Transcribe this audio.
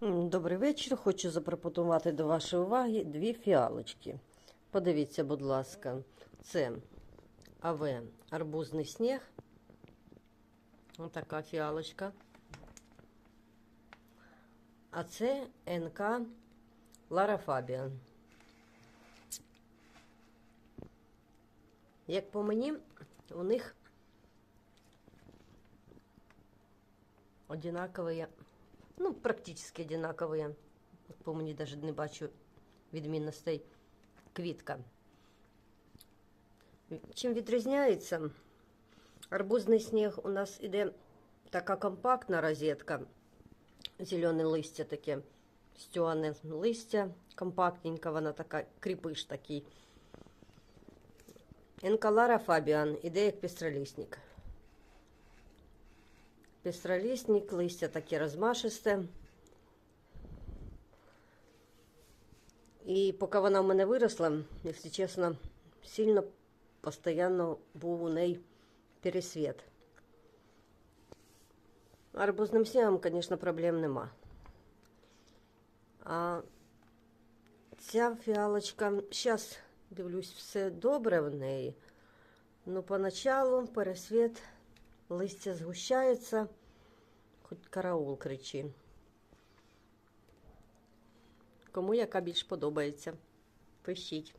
Добрий вечір. Хочу запропонувати до вашої уваги дві фіалочки. Подивіться, будь ласка, це АВ арбузний сніг. Ось така фіалочка. А це НК Лара Фабіан. Як по мені, у них одинакові Ну, практически одинаковые. По мені даже не бачу відмінностей квітка. Чим відрізняється? Арбузний сніг у нас іде така компактна розетка. Зелене листя таке, стюане листя, компактненька, вона така, кріпиш такий. Енкалара Фабіан іде як пестролісник. Пестролісник, листя таке розмашисте. І поки вона в мене виросла, якщо чесно, сильно постійно був у неї пересвіт. Арбузним снігом, звісно, проблем нема. А ця фіалочка, зараз дивлюсь, все добре в неї. Ну, поначалу пересвіт листя згущається, хоч караул кричи. Кому яка більш подобається? Пишіть.